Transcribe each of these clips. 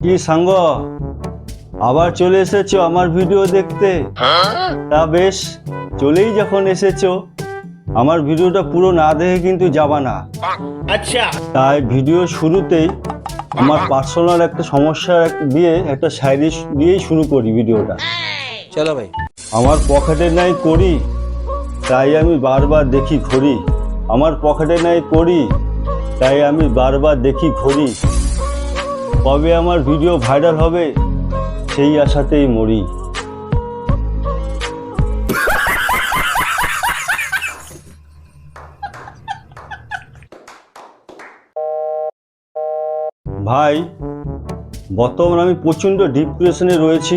কি সাঙ্গ? আবার চলে এসেছ আমার ভিডিও দেখতে? তা বেশ চলেই যখন এসেছ। আমার ভিডিওটা পুরো না দেখে কিন্তু যাবা না। আচ্ছা। তাই ভিডিও শুরুতেই আমার পার্সোনাল একটা সমস্যা দিয়ে একটা শায়রি দিয়েই শুরু করি ভিডিওটা। চলো ভাই। আমার পকেটে নাই করি তাই আমি বারবার দেখি ঘড়ি। আমার পকেটে নাই করি তাই আমি বারবার দেখি ঘড়ি। কবে আমার ভিডিও ভাইরাল হবে, সেই আশাতেই মরি। ভাই, বর্তমান আমি প্রচণ্ড ডিপ্রেশনে রয়েছি।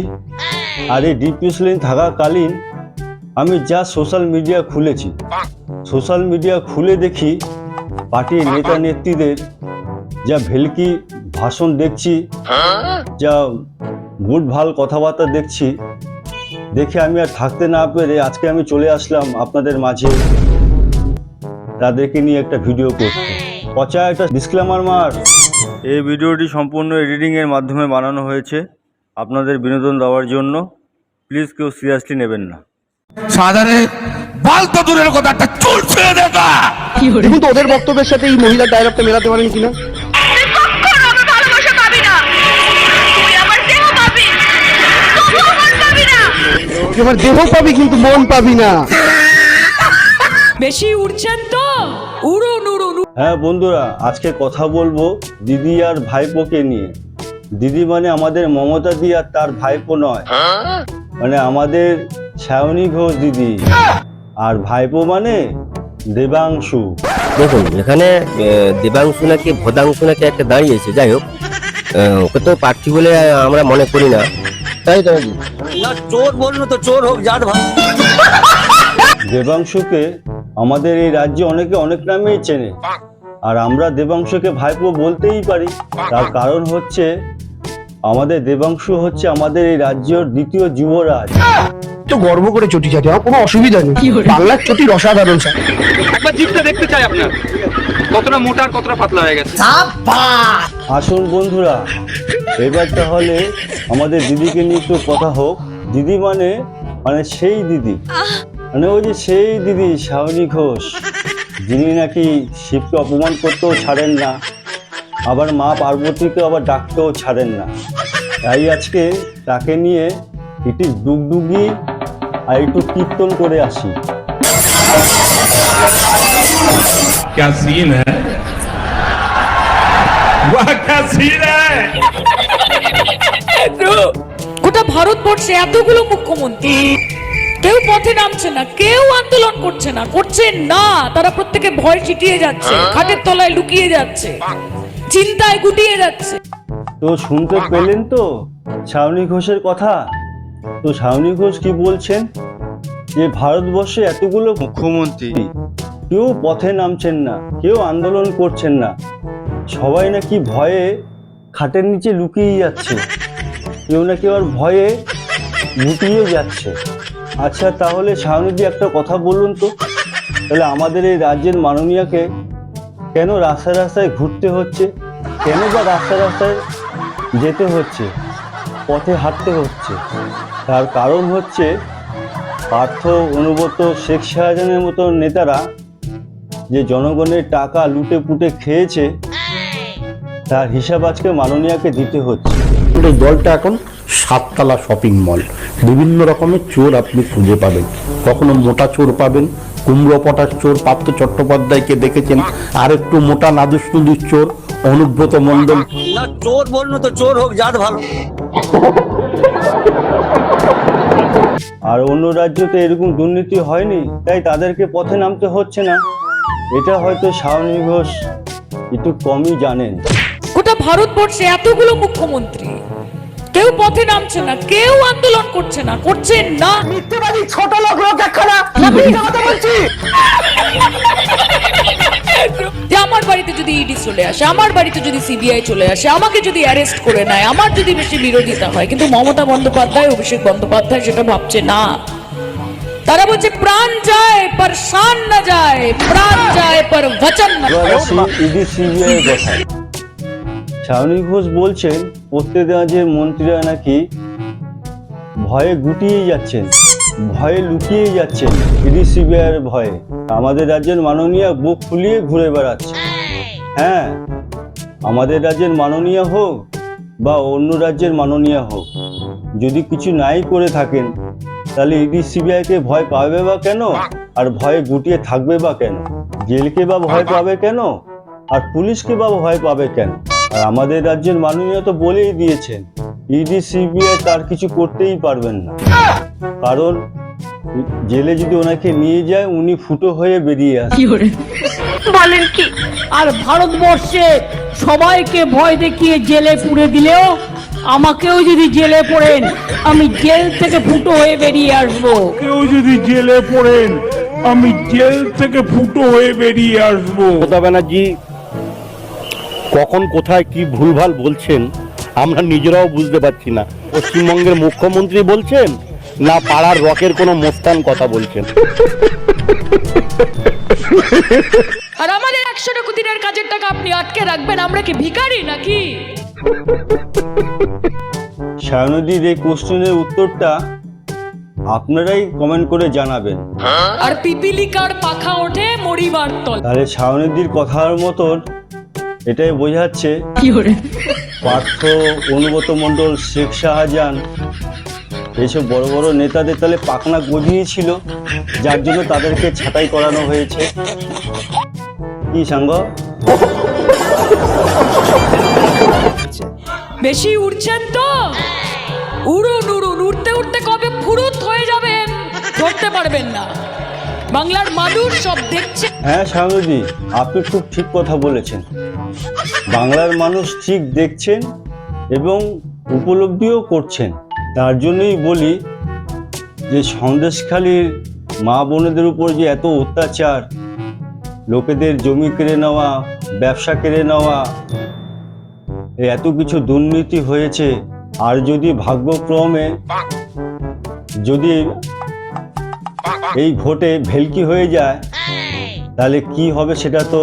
আর এই ডিপ্রেশনে থাকাকালীন আমি যা সোশ্যাল মিডিয়া খুলেছি সোশ্যাল মিডিয়া খুলে দেখি পার্টির নেতা নেত্রীদের যা ভেলকি ভাষণ দেখছি যা ভুট ভালো কথাবার্তা দেখছি। দেখে আমি আর থাকতে না পেরে আজকে আমি চলে আসলাম আপনাদের মাঝে। তাদেরকে নিয়ে একটা ভিডিও করতে পচা একটা ডিসক্লেমার মার। এই ভিডিওটি সম্পূর্ণ এডিটিংয়ের মাধ্যমে বানানো হয়েছে। আপনাদের বিনোদন দেওয়ার জন্য প্লিজ কেউ সিরিয়াসলি নেবেন না। সাধারণে বাল তো দূরের কথা একটা চুল ছেড়ে দেখা দেখুন তো ওদের বক্তব্যের সাথে এই মহিলার ডায়লগটা মেলাতে পারেন কিনা? এবার দেহ পাবি কিন্তু মন পাবি না। বেশি উড়ছেন তো? উড়ুন উড়ুন হ্যাঁ বন্ধুরা আজকে কথা বলব দিদি আর ভাইপোকে নিয়ে। দিদি মানে আমাদের মমতা দি আর তার ভাইপো নয়। মানে আমাদের সায়নী ঘোষ দিদি। আর ভাইপো মানে দেবাংশু। দেখুন এখানে আহ, দেবাংশু নাকি ভদাংশু নাকি একটা দাঁড়িয়েছে যাই হোক। আহ, ওকে তো প্রার্থী বলে আমরা মনে করি না। তাই তো নাকি? দেবাংশুকে আমাদের এই রাজ্যে অনেকে অনেক নামেই চেনে। আর আমরা দেবাংশকে ভাইপো বলতেই পারি। তার কারণ হচ্ছে আমাদের দেবাংশু হচ্ছে আমাদের এই রাজ্যের দ্বিতীয় যুবরাজ। তো গর্ব করে চটি চাটি আমার কোনো অসুবিধা নেই। বাংলার চটির অসাধারণ স্যার। একবার জিপটা দেখতে চাই আপনার। কতটা মোটা আর কতটা পাতলা হয়ে গেছে। আসুন বন্ধুরা এবার তাহলে আমাদের দিদিকে নিয়ে একটু কথা হোক। দিদি মানে মানে সেই দিদি মানে ওই যে সেই দিদি শাওনি ঘোষ যিনি নাকি শিবকে অপমান করতেও ছাড়েন না আবার মা পার্বতীকে আবার ডাকতেও ছাড়েন না তাই আজকে তাকে নিয়ে একটু ডুগডুগি আর একটু কীর্তন করে আসি क्या सीन है वाह क्या सीन है গোটা ভারতবর্ষে এতগুলো মুখ্যমন্ত্রী। কেউ পথে নামছে না কেউ আন্দোলন করছে না করছে না। তারা প্রত্যেকে ভয় চিটিয়ে যাচ্ছে খাটের তলায় লুকিয়ে যাচ্ছে চিন্তায় গুটিয়ে যাচ্ছে। তো শুনতে পেলেন তো শাওনি ঘোষের কথা? তো শাওনি ঘোষ কি বলছেন? যে ভারতবর্ষে এতগুলো মুখ্যমন্ত্রী কেউ পথে নামছেন না কেউ আন্দোলন করছেন না। সবাই নাকি ভয়ে খাটের নিচে লুকিয়ে যাচ্ছে। কেউ না কেউ আর ভয়ে লুকিয়ে যাচ্ছে। আচ্ছা তাহলে শাওনিজি একটা কথা বলুন তো। তাহলে আমাদের এই রাজ্যের মাননীয়াকে কেন রাস্তায় রাস্তায় ঘুরতে হচ্ছে? কেন বা রাস্তায় রাস্তায় যেতে হচ্ছে? পথে হাঁটতে হচ্ছে? তার কারণ হচ্ছে পার্থ অনুগত শেখ শাহজাহানের মতো নেতারা যে জনগণের টাকা লুটে পুটে খেয়েছে, তার হিসাব আজকে মাননীয়াকে দিতে হচ্ছে। আমাদের এই দলটা এখন সাততলা শপিং মল বিভিন্ন রকমের চোর আপনি খুঁজে পাবেন। কখনো মোটা চোর পাবেন কুমড়ো পটার চোর পার্থ চট্টোপাধ্যায়কে দেখেছেন আর একটু মোটা নাদুস নুদুস চোর অনুব্রত মণ্ডল। না চোর বলল তো চোর হোক যার ভালো। আর অন্য রাজ্যতে এরকম দুর্নীতি হয়নি তাই তাদেরকে পথে নামতে হচ্ছে না। এটা হয়তো শাওনি ঘোষ একটু কমই জানেন। গোটা ভারতবর্ষে এতগুলো মুখ্যমন্ত্রী। কেউ পথে নামছে না কেউ আন্দোলন করছে না করছে না। মিথ্যেবাদী ছোট লোক লোক একখানা। কথা বলছি। যে আমার বাড়িতে যদি ইডি চলে আসে আমার বাড়িতে যদি সিবিআই চলে আসে আমাকে যদি অ্যারেস্ট করে নেয় আমার যদি বেশি বিরোধিতা হয় কিন্তু মমতা বন্দ্যোপাধ্যায় অভিষেক বন্দ্যোপাধ্যায় সেটা ভাবছে না। তারা বলছে প্রাণ যায় পর শান না যায় প্রাণ যায় পর বচন না সিবিআই ঘোষ বলছেন প্রত্যেক রাজ্যের মন্ত্রীরা নাকি ভয়ে গুটিয়ে যাচ্ছেন, ভয়ে লুকিয়ে যাচ্ছেন ইডি ভয়ে। আমাদের রাজ্যের মাননীয় বুক ফুলিয়ে ঘুরে বেড়াচ্ছে। হ্যাঁ আমাদের রাজ্যের মাননীয় হোক বা অন্য রাজ্যের মাননীয় হোক, যদি কিছু নাই করে থাকেন, তাহলে ইডি সিবিআইকে ভয় পাবে বা কেন? আর ভয়ে গুটিয়ে থাকবে বা কেন? জেলকে বা ভয় পাবে কেন? আর পুলিশকে বা ভয় পাবে কেন? আর আমাদের রাজ্যের মাননীয় তো বলেই দিয়েছেন ইডি সিবিআই তার কিছু করতেই পারবেন না। কারণ জেলে যদি ওনাকে নিয়ে যায় উনি ফুটো হয়ে বেরিয়ে আসেন বলেন কি? আর ভারতবর্ষে সবাইকে ভয় দেখিয়ে জেলে পুড়ে দিলেও আমাকেও যদি জেলে পড়েন আমি জেল থেকে ফুটো হয়ে বেরিয়ে আসব। কেউ যদি জেলে পড়েন আমি জেল থেকে ফুটো হয়ে বেরিয়ে আসব। মমতা ব্যানার্জি কখন কোথায় কি ভুলভাল বলছেন আমরা নিজেরাও বুঝতে পারছি না। পশ্চিমবঙ্গের মুখ্যমন্ত্রী বলছেন না পাড়ার রকের কোনো মোস্তান কথা বলছেন। আর আমাদের একশো টাকা দিনের কাজের টাকা আপনি আটকে রাখবেন আমরা কি ভিখারি নাকি? সায়নদীর এই কোশ্চেনের উত্তরটা আপনারাই কমেন্ট করে জানাবেন। আর পিপিলিকার পাখা ওঠে মরিবার তল। তাহলে সায়নদীর কথার মতন এটাই বোঝাচ্ছে পার্থ অনুগত মণ্ডল শেখ শাহজাহান এইসব বড় বড় নেতাদের তাহলে পাখনা গজিয়েছিল যার জন্য তাদেরকে ছাঁটাই করানো হয়েছে। কি সাঙ্গ? বেশি উড়ছেন তো? উড়ুন উড়ুন উড়তে উড়তে কবে ফুরুত হয়ে যাবেন? ধরতে পারবেন না। বাংলার মানুষ সব দেখছে। হ্যাঁ সায়নদী আপনি খুব ঠিক কথা বলেছেন। বাংলার মানুষ ঠিক দেখছেন এবং উপলব্ধিও করছেন। তার জন্যই বলি যে সন্দেশখালীর মা বোনেদের উপর যে এত অত্যাচার, লোকেদের জমি কেড়ে নেওয়া, ব্যবসা কেড়ে নেওয়া এত কিছু দুর্নীতি হয়েছে। আর যদি ভাগ্যক্রমে যদি এই ভোটে ভেলকি হয়ে যায়, তাহলে কি হবে সেটা তো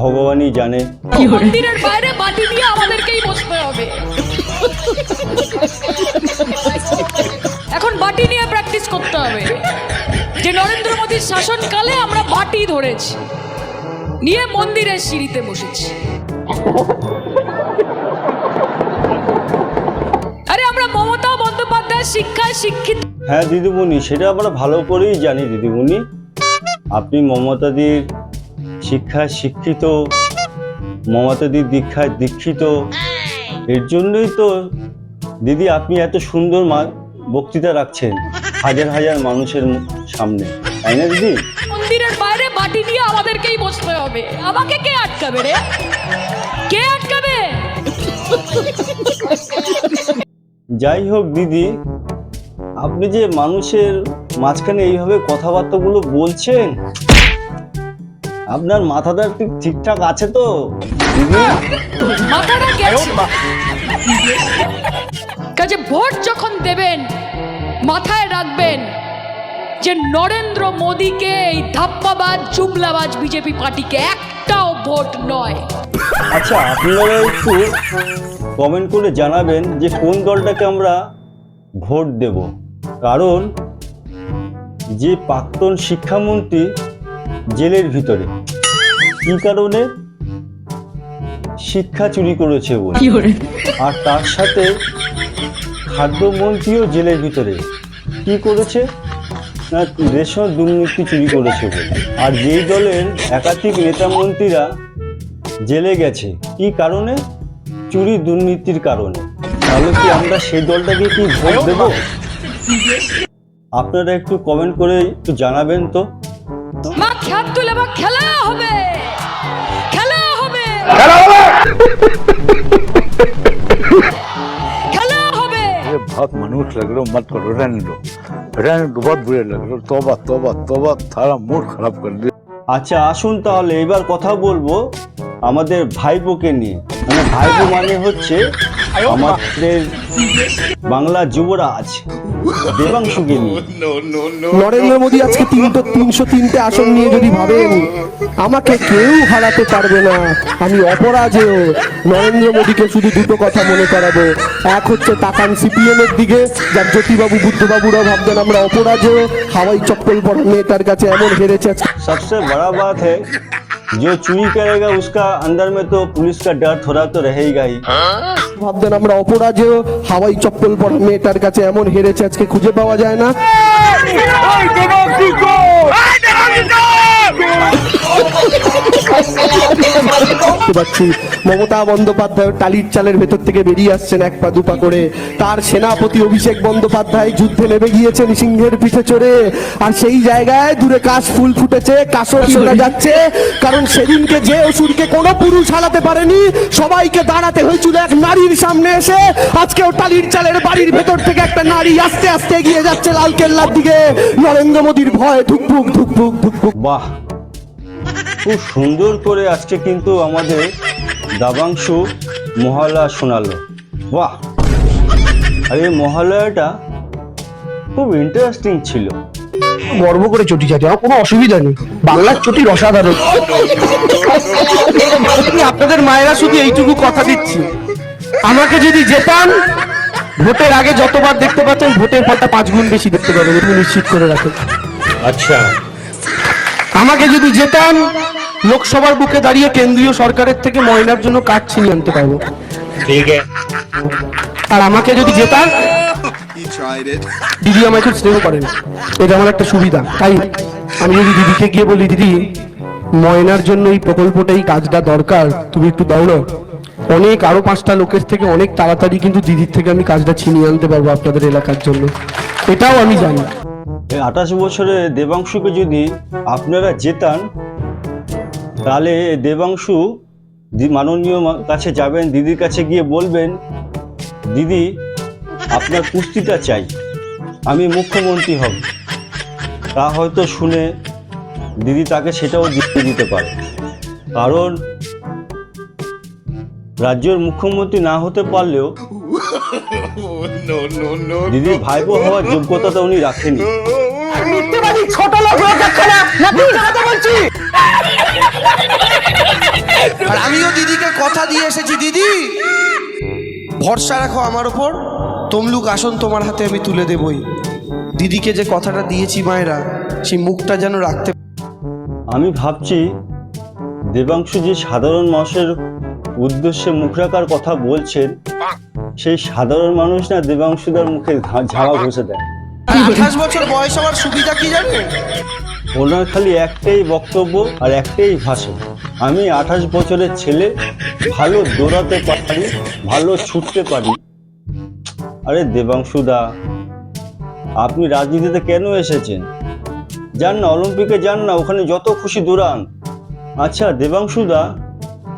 ভগবানই জানে। মন্দিরের বাইরে দিয়ে আমাদেরকেই বসতে হবে। এখন বাটি নিয়ে প্র্যাকটিস করতে হবে। যে নরেন্দ্র মোদীর শাসনকালে আমরা বাটি ধরেছি, নিয়ে মন্দিরের সিঁড়িতে বসেছি। শিক্ষায় শিক্ষিত। হ্যাঁ দিদিমণি সেটা আমরা ভালো করেই জানি দিদিমণি। আপনি মমতাদির শিক্ষায় শিক্ষিত মমতাদির দীক্ষায় দীক্ষিত। এর জন্যই তো দিদি আপনি এত সুন্দর বক্তৃতা রাখছেন হাজার হাজার মানুষের সামনে। তাই না দিদি? মন্দিরের বাইরে বাটি নিয়ে আমাদেরকেই বসতে হবে। আমাকে কে আটকাবে রে? কে আটকাবে? যাই হোক দিদি আপনি যে মানুষের মাঝখানে এইভাবে কথাবার্তাগুলো বলছেন আপনার মাথাটা ঠিক ঠিকঠাক আছে তো? কাজে ভোট যখন দেবেন মাথায় রাখবেন যে নরেন্দ্র মোদীকে এই ধাপ্পাবাজ জুমলাবাজ বিজেপি পার্টিকে একটাও ভোট নয়। আচ্ছা আপনারা একটু কমেন্ট করে জানাবেন যে কোন দলটাকে আমরা ভোট দেব। কারণ যে প্রাক্তন শিক্ষামন্ত্রী জেলের ভিতরে কি কারণে শিক্ষা চুরি করেছে বলে আর তার সাথে খাদ্যমন্ত্রীও জেলের ভিতরে কি করেছে? না রেশন দুর্নীতি চুরি করেছে বলে আর যেই দলের একাধিক নেতা মন্ত্রীরা জেলে গেছে কি কারণে? চুরি দুর্নীতির কারণে তাহলে কি আমরা সেই দলটাকে কি ভোট দেব আপনারা একটু কমেন্ট করে একটু জানাবেন তো মা খেয়াল তুলে বা খেলা হবে খেলা হবে খেলা হবে बहुत मनुष्य लग रहे हो मत करो रहने दो रहने दो बहुत बुरे लग रहे हो तोबा तोबा तोबा सारा मूड खराब कर दिया আচ্ছা আসুন তাহলে এবার কথা বলবো আমাদের ভাইপোকে নিয়ে। মানে ভাইপো মানে হচ্ছে আমাদের বাংলা যুবরাজ দেবাংশুকে নিয়ে। নরেন্দ্র মোদী আজকে তিনটো তিনশো তিনটে আসন নিয়ে যদি ভাবেন আমাকে কেউ হারাতে পারবে না। আমি অপরাজেয়। নরেন্দ্র মোদীকে শুধু দুটো কথা মনে করাবো। এক হচ্ছে তাকান সিপিএম এর দিকে যার জ্যোতিবাবু বুদ্ধবাবুরা ভাবতেন আমরা অপরাজেয়। হাওয়াই চপ্পল পরা নেতার কাছে এমন হেরেছে। সবচেয়ে বড় বাত হ্যাঁ जो चुरी करेगा उसका अंदर में तो पुलिस का डर थोड़ा तो रहेगा ही ভাবতেন আমরা অপরাজেয় হাওয়াই চপ্পল পরা মেয়েটার কাছে এমন হেরেছে আজকে খুঁজে পাওয়া যায় না পাচ্ছি মমতা বন্দ্যোপাধ্যায় টালির চালের ভেতর থেকে বেরিয়ে আসছেন এক পা দুপা করে। তার সেনাপতি অভিষেক বন্দ্যোপাধ্যায় যুদ্ধে নেমে গিয়েছেন সিংহের পিঠে চড়ে। আর সেই জায়গায় দূরে কাশ ফুল ফুটেছে কাশর শোনা যাচ্ছে। কারণ সেদিনকে যে অসুরকে কোনো পুরুষ হারাতে পারেনি, সবাইকে দাঁড়াতে হয়েছিল এক নারীর সামনে এসে। আজকেও টালির চালের বাড়ির ভেতর থেকে একটা নারী আস্তে আস্তে এগিয়ে যাচ্ছে লাল কেল্লার দিকে। নরেন্দ্র মোদীর ভয় ধুকপুক ধুকপুক ধুকপুক। বাহ। খুব সুন্দর করে আজকে কিন্তু আমাদের দাবাংশু মহালয়া শোনালো। বাহ! আর এই মহালয়াটা খুব ইন্টারেস্টিং ছিল। গর্ব করে চটি চাটি আমার কোনো অসুবিধা নেই। বাংলার চটি অসাধারণ। আপনাদের মায়েরা শুধু এইটুকু কথা দিচ্ছি। আমাকে যদি যেতাম ভোটের আগে যতবার দেখতে পাচ্ছেন ভোটের পরটা পাঁচ গুণ বেশি দেখতে পাবেন। এটুকু নিশ্চিত করে রাখেন। আচ্ছা। আমাকে যদি জেতান লোকসভার বুকে দাঁড়িয়ে কেন্দ্রীয় সরকারের থেকে ময়নার জন্য কাজ ছিনিয়ে আনতে পারব। আর আমাকে যদি জেতান দিদি আমায় খুব স্নেহ করেন। এটা আমার একটা সুবিধা। তাই আমি যদি দিদিকে গিয়ে বলি দিদি ময়নার জন্য এই প্রকল্পটা এই কাজটা দরকার। তুমি একটু দাও না। অনেক আরও পাঁচটা লোকের থেকে অনেক তাড়াতাড়ি কিন্তু দিদির থেকে আমি কাজটা ছিনিয়ে আনতে পারব আপনাদের এলাকার জন্য। এটাও আমি জানি। এই আঠাশ বছরের দেবাংশুকে যদি আপনারা জেতান তাহলে দেবাংশু মাননীয় কাছে যাবেন দিদির কাছে গিয়ে বলবেন দিদি আপনার কুস্তিটা চাই আমি মুখ্যমন্ত্রী হব তা হয়তো শুনে দিদি তাকে সেটাও দিয়ে দিতে পারে কারণ রাজ্যের মুখ্যমন্ত্রী না হতে পারলেও দিদির ভাইপো হওয়ার যোগ্যতাটা উনি রাখেনি আর আমিও দিদিকে কথা দিয়ে এসেছি দিদি। ভরসা রাখো আমার ওপর তমলুক আসন তোমার হাতে আমি তুলে দেবই। দিদিকে যে কথাটা দিয়েছি মায়েরা সেই মুখটা যেন রাখতে আমি ভাবছি দেবাংশু যে সাধারণ মানুষের উদ্দেশ্যে মুখ রাখার কথা বলছেন সেই সাধারণ মানুষ না দেবাংশুদার মুখে ঘা- ঝাড়া ঘষে দেয়। আঠাশ বছর বয়স হওয়ার সুবিধা কি জানেন? ওনার খালি একটাই বক্তব্য আর একটাই ভাষণ। আমি আঠাশ বছরের ছেলে ভালো দৌড়াতে পারি ভালো ছুটতে পারি। আরে দেবাংশুদা আপনি রাজনীতিতে কেন এসেছেন? যান না অলিম্পিকে যান না ওখানে যত খুশি দৌড়ান। আচ্ছা দেবাংশুদা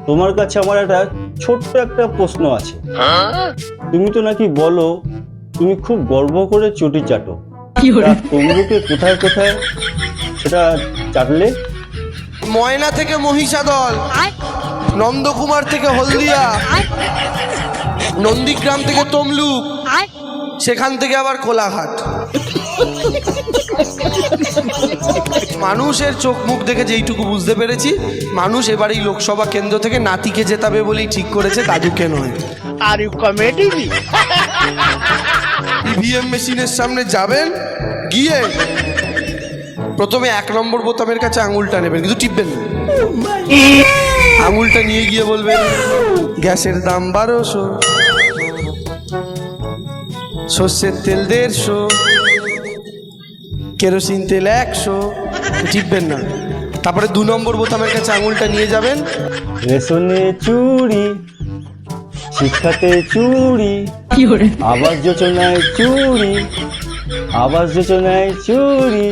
তোমার কাছে আমার একটা ছোট্ট একটা প্রশ্ন আছে। তুমি তো নাকি বলো তুমি খুব গর্ব করে চটি চাটো। তমলুকে কোথায় কোথায় সেটা চাটলে? ময়না থেকে মহিষাদল নন্দকুমার থেকে হলদিয়া নন্দীগ্রাম থেকে তমলুক সেখান থেকে আবার কোলাঘাট। মানুষের চোখ মুখ দেখে যেইটুকু বুঝতে পেরেছি মানুষ এবার এই লোকসভা কেন্দ্র থেকে নাতিকে জেতাবে বলেই ঠিক করেছে দাদুকে নয়। আর ইউ কমেডি ইভিএম মেশিনের সামনে যাবেন, গিয়ে প্রথমে এক নম্বর বোতামের কাছে আঙুলটা নেবেন, কিন্তু টিপবেন না। আঙুলটা নিয়ে গিয়ে বলবেন, গ্যাসের দাম বারোশো, সর্ষের তেল দেড়শো, কেরোসিন তেল একশো, টিপবেন না। তারপরে দু নম্বর বোতামের কাছে আঙুলটা নিয়ে যাবেন। রেশনে চুরি শিক্ষাতে চুরি। আবাস যোজনায় চুরি। আবাস যোজনায় চুরি।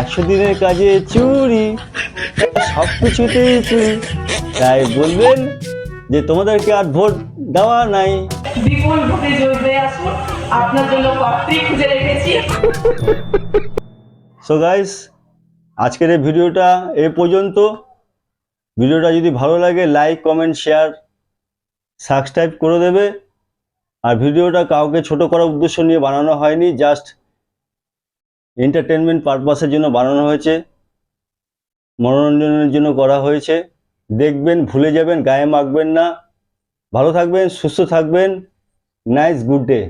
একশো দিনের কাজে চুরি। সব কিছুতেই চুরি। তাই বলবেন যে তোমাদেরকে আর ভোট দেওয়া নাই। বিপুল ভোটে জয় হয়ে আসুন। আপনার জন্য পাত্রী খুঁজে রেখেছি। সো গাইস আজকের এই ভিডিওটা এ পর্যন্ত। ভিডিওটা যদি ভালো লাগে লাইক কমেন্ট শেয়ার সাবস্ক্রাইব করে দেবে। আর ভিডিওটা কাউকে ছোট করার উদ্দেশ্য নিয়ে বানানো হয়নি জাস্ট এন্টারটেনমেন্ট পারপাসের জন্য বানানো হয়েছে। মনোরঞ্জনের জন্য করা হয়েছে। দেখবেন, ভুলে যাবেন, গায়ে মাখবেন না। ভালো থাকবেন, সুস্থ থাকবেন। Nice good day